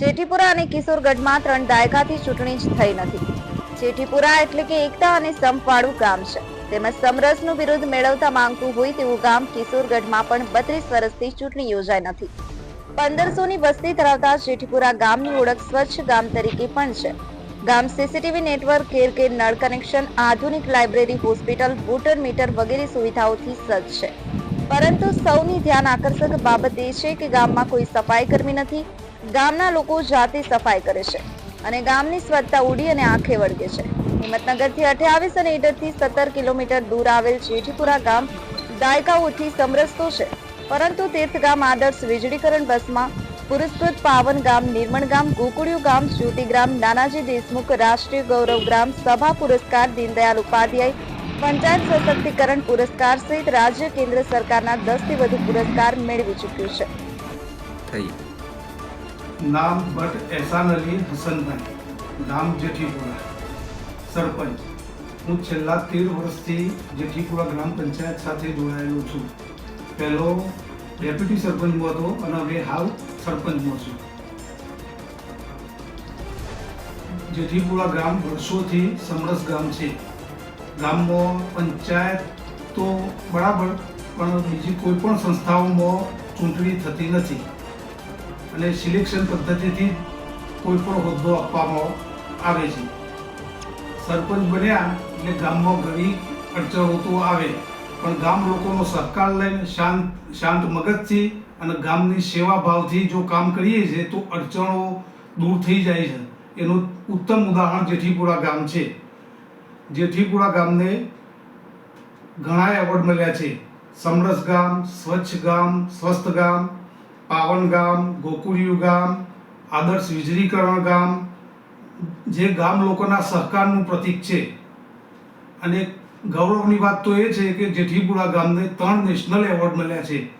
જેઠીપુરા અને કિશોરગઢમાં ત્રણ દાયકાથી ચૂંટણી જ થઈ નથી. જેઠીપુરા એટલે કે એકતા અને સંપવાળું ગામ છે. તેમજ સમરસનું વિરુદ્ધ મેળવતા માંગતું હોય તેવું ગામ કિશોરગઢમાં પણ બત્રીસ વર્ષથી ચૂંટણી યોજાઈ નથી. પંદરસોની વસ્તી ધરાવતા જેઠીપુરા ગામની ઓળખ સ્વચ્છ ગામ તરીકે પણ છે. ગામ સીસીટીવી નેટવર્ક કેર ઘેર નળ કનેક્શન, આધુનિક લાઇબ્રેરી, હોસ્પિટલ, વોટર મીટર વગેરે સુવિધાઓથી સજ્જ છે. પરંતુ સૌની ધ્યાન આકર્ષક બાબત એ છે કે ગામમાં કોઈ સફાઈ કર્મી નથી ગામના લોકો જાતે સફાઈ કરે છે અને ગામની સ્વચ્છતા ઉડી અને આંખે વળગે છે. હિંમતનગરથી અઠ્યાવીસ અને ઈડરથી સત્તર કિલોમીટર દૂર આવેલ જેઠીપુરા ગામ દાયકાઓથી સમરસતો છે. પરંતુ તીર્થગામ આદર્શ વીજળીકરણ બસમાં પુરસ્કૃત પાવન ગામ નિર્મણ ગામ, ગોકુળિયું ગામ જ્યોતિગ્રામ નાનાજી દેશમુખ, રાષ્ટ્રીય ગૌરવ ગ્રામ, સભા પુરસ્કાર, દીનદયાલ ઉપાધ્યાય, પંચાયત સશક્તિકરણ પુરસ્કાર સહિત રાજ્ય કેન્દ્ર સરકારના દસથી વધુ પુરસ્કાર મેળવી ચૂક્યું છે. નામ ભટ્ટ એહસાન અલી હસનભાઈ ગામ જેઠીપુરા. સરપંચ. હું છેલ્લા તેર વર્ષથી જેઠીપુરા ગ્રામ પંચાયત સાથે જોડાયેલો છું. પહેલો ડેપ્યુટી સરપંચમાં હતો અને હવે હાલ સરપંચમાં છું. જેઠીપુરા ગ્રામ વર્ષોથી સમરસ ગામ છે. ગામમાં પંચાયત તો બરાબર, પણ બીજી કોઈ પણ સંસ્થાઓમાં ચૂંટણી થતી નથી. અને સિલેક્શન પદ્ધતિથી કોઈ પણ હોદ્દો આપવામાં આવે છે. સરપંચ બન્યા એટલે ગામમાં ઘણી અડચણો તો આવે. પણ ગામ લોકોનો સહકાર લઈને શાંત શાંત મગજથી અને ગામની સેવા ભાવથી જો કામ કરીએ છીએ તો અડચણો દૂર થઈ જાય છે. એનું ઉત્તમ ઉદાહરણ જેઠીપુરા ગામ છે. જેઠીપુરા ગામને ઘણા એવોર્ડ મળ્યા છે. સમરસ ગામ, સ્વચ્છ ગામ, સ્વસ્થ ગામ પાવન ગામ, ગોકુળિયું ગામ, આદર્શ વીજળીકરણ ગામ, જે ગામ લોકોના સહકારનું પ્રતીક છે. અને ગૌરવની વાત તો એ છે કે જેઠીપુરા ગામને ત્રણ નેશનલ એવોર્ડ મળ્યા છે.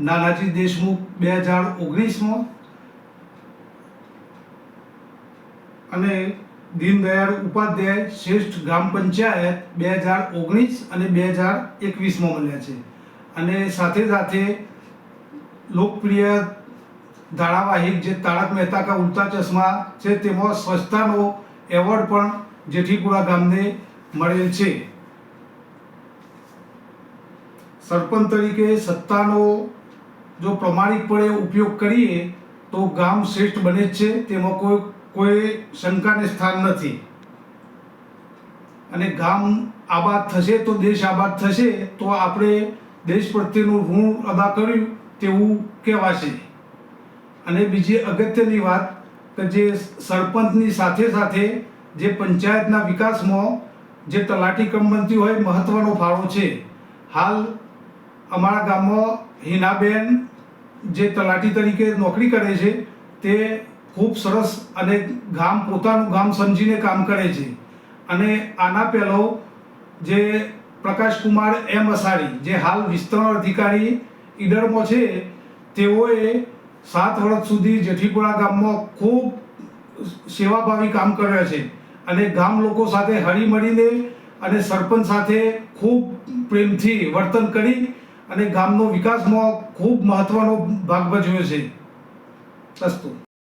નાનાજી દેશમુખ બે હજાર ઓગણીસમાં. અને દીનદયાળ ઉપાધ્યાય શ્રેષ્ઠ ગ્રામ પંચાયત બે હજાર ઓગણીસ અને બે હજાર એકવીસમાં મળ્યા છે. અને સાથે સાથે લોકપ્રિય ધારાવાહિક જે તારક મહેતા કા ઉલ્ટા ચશ્મા છે, તેમાં સ્વચ્છતાનો એવોર્ડ પણ જેઠીપુરા ગામને મળેલ છે. સરપંચ તરીકે સત્તાનો જો પ્રામાણિકપણે ઉપયોગ કરીએ, તો ગામ શ્રેષ્ઠ બને છે, તેમાં કોઈ કોઈ શંકાને સ્થાન નથી. અને ગામ આબાદ થશે, તો દેશ આબાદ થશે, તો આપણે દેશ પ્રત્યેનું ઋણ અદા કર્યું. તેવું કહેવાશે. અને બીજી અગત્યની વાત કે જે સરપંચની સાથે સાથે જે પંચાયતના વિકાસમાં જે તલાટી કમ બનતી હોય મહત્વનો ફાળો છે. હાલ અમારા ગામમાં હિનાબેન જે તલાટી તરીકે નોકરી કરે છે, તે ખૂબ સરસ અને ગામ પોતાનું ગામ સમજીને કામ કરે છે. અને આના પહેલો જે પ્રકાશકુમાર એમ અસાડી જે હાલ વિસ્તરણ અધિકારી ઈડરમાં છે, તેઓએ સાત વર્ષ સુધી જેઠીપુરા ગામમાં ખૂબ સેવાભાવી કામ કર્યા છે અને ગામ લોકો સાથે હળીમળીને અને સરપંચ સાથે ખૂબ પ્રેમથી વર્તન કરી અને ગામનો વિકાસમાં ખૂબ મહત્વનો ભાગ ભજવ્યો છે. અસ્તુ.